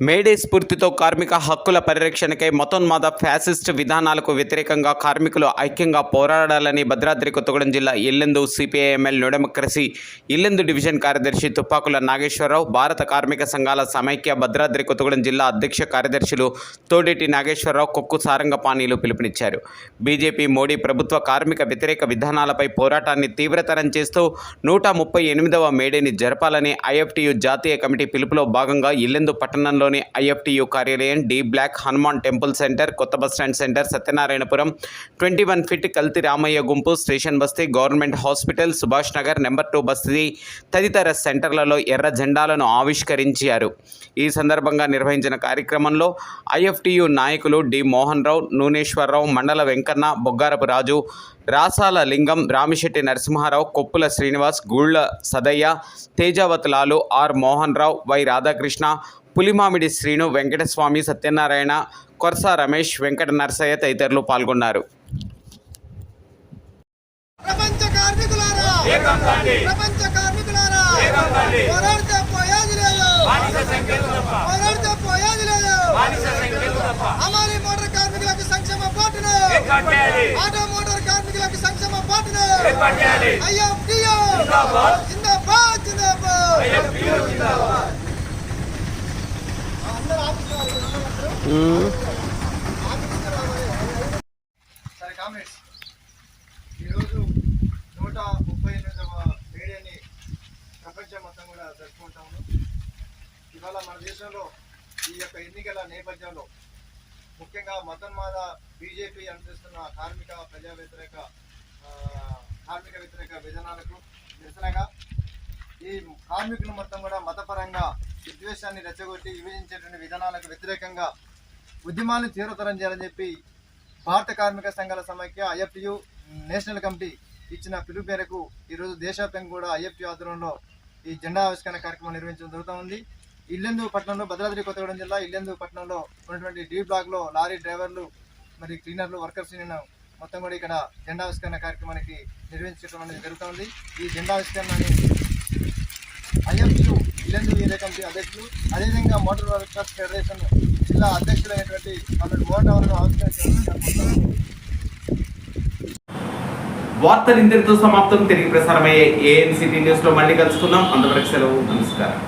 May Day స్ఫూర్తితో కార్మిక హక్కుల పరిరక్షణకై మతోన్మాద ఫ్యాసిస్ట్ విధానాలకు వ్యతిరేకంగా కార్మికులు ఐక్యంగా పోరాడాలని భద్రాద్రి కొత్తగూడెం జిల్లా ఇల్లెందు సిపిఐఎంఎల్ న్యూ ఇల్లెందు డివిజన్ కార్యదర్శి తుపాకుల నాగేశ్వరరావు భారత కార్మిక సంఘాల సమైక్య భద్రాద్రి కొత్తగూడెం జిల్లా అధ్యక్ష కార్యదర్శులు తోడేటి నాగేశ్వరరావు కొక్కు సారంగపాణీలు పిలుపునిచ్చారు. బీజేపీ మోడీ ప్రభుత్వ కార్మిక వ్యతిరేక విధానాలపై పోరాటాన్ని తీవ్రతరం చేస్తూ నూట ముప్పై ఎనిమిదవ మేడేని జరపాలని ఐఎఫ్టీయు జాతీయ కమిటీ పిలుపులో భాగంగా ఇల్లెందు పట్టణంలోని ఐఎఫ్టియు కార్యాలయం D block Hanuman temple centre కొత్త bus stand centre Satyanarayanapuram twenty one pit Kalti Ramayya గుంపు స్టేషన్ బస్తీ government hospital Subhash Nagar number two బస్తీ తదితర సెంటర్లలో ఎర్ర జెండాలను ఆవిష్కరించారు. ఈ సందర్భంగా నిర్వహించిన కార్యక్రమంలో ఐఎఫ్టియు నాయకులు డి మోహన్ రావు నూనేశ్వరరావు మండల వెంకన్న బొగ్గారపు రాజు రాసాల లింగం రామిశెట్టి నరసింహారావు కొప్పుల శ్రీనివాస్ గుళ్ళ సదయ్య తేజావత్ లాలు ఆర్ మోహన్ రావు వై రాధాకృష్ణ పులిమామిడి శ్రీను వెంకటస్వామి సత్యనారాయణ కొరస రమేష్ వెంకట నరసయ్య తదితరులు పాల్గొన్నారు. ప్రపంచ కార్మికులారా! ప్రపంచ కార్మికులారా! పోరాడితే పోయేది లేదు పోరాడితే పోయేది లేదు అమాలి మోటార్ కార్మికులకు సంక్షేమ పాటును ఆటో మోటార్ కార్మికులకు సంక్షేమ పాటును అయ్యో ప్రియో జిందాబాద్. జిందాబాద్ సరే కామ్రేడ్స్. ఈరోజు నూట ముప్పై ఎనిమిదవ మేడేని ప్రపంచం మొత్తం కూడా జరుపుకుంటాము. ఇవాళ మన దేశంలో ఈ యొక్క ఎన్నికల నేపథ్యంలో ముఖ్యంగా మతన్మాద బీజేపీ అనుసరిస్తున్న కార్మిక ప్రజా వ్యతిరేక కార్మిక వ్యతిరేక విధానాలకు నిరసనగా ఈ కార్మికులు మొత్తం కూడా మతపరంగా విద్వేషాన్ని రెచ్చగొట్టి విభజించేటువంటి విధానాలకు వ్యతిరేకంగా ఉద్యమాన్ని తీవ్రతరం చేయాలని చెప్పి భారత కార్మిక సంఘాల సమైక్య ఐఎఫ్టియు నేషనల్ కమిటీ ఇచ్చిన పిలుపు మేరకు ఈరోజు దేశవ్యాప్తంగా కూడా ఐఎఫ్టీ ఆధ్వర్యంలో ఈ జెండా ఆవిష్కరణ కార్యక్రమం నిర్వహించడం జరుగుతూ ఉంది. ఇల్లెందు పట్టణంలో భద్రాద్రి కొత్తగూడెం జిల్లా ఇల్లెందు పట్టణంలో ఉన్నటువంటి డి బ్లాక్లో లారీ డ్రైవర్లు మరి క్లీనర్లు వర్కర్స్ యూనియన్ మొత్తం కూడా ఇక్కడ జెండా ఆవిష్కరణ కార్యక్రమానికి నిర్వహించడం అనేది జరుగుతుంది ఈ జెండా ఆవిష్కరణని ఐఎఫ్యు ఇల్లెందు ఏరియా కమిటీ అధ్యక్షులు అదేవిధంగా మోటార్ వర్కర్స్ ఫెడరేషన్ జిల్లా అధ్యక్షులైనటువంటి వాళ్ళ మోటార్ ఆవిష్కరణ వార్తలు ఇంతటితో సమాప్తం. తిరిగి ప్రసారమయ్యే ఏఎన్సిటీ న్యూస్లో మళ్ళీ కలుసుకుందాం. అంతవరకు సెలవు. నమస్కారం.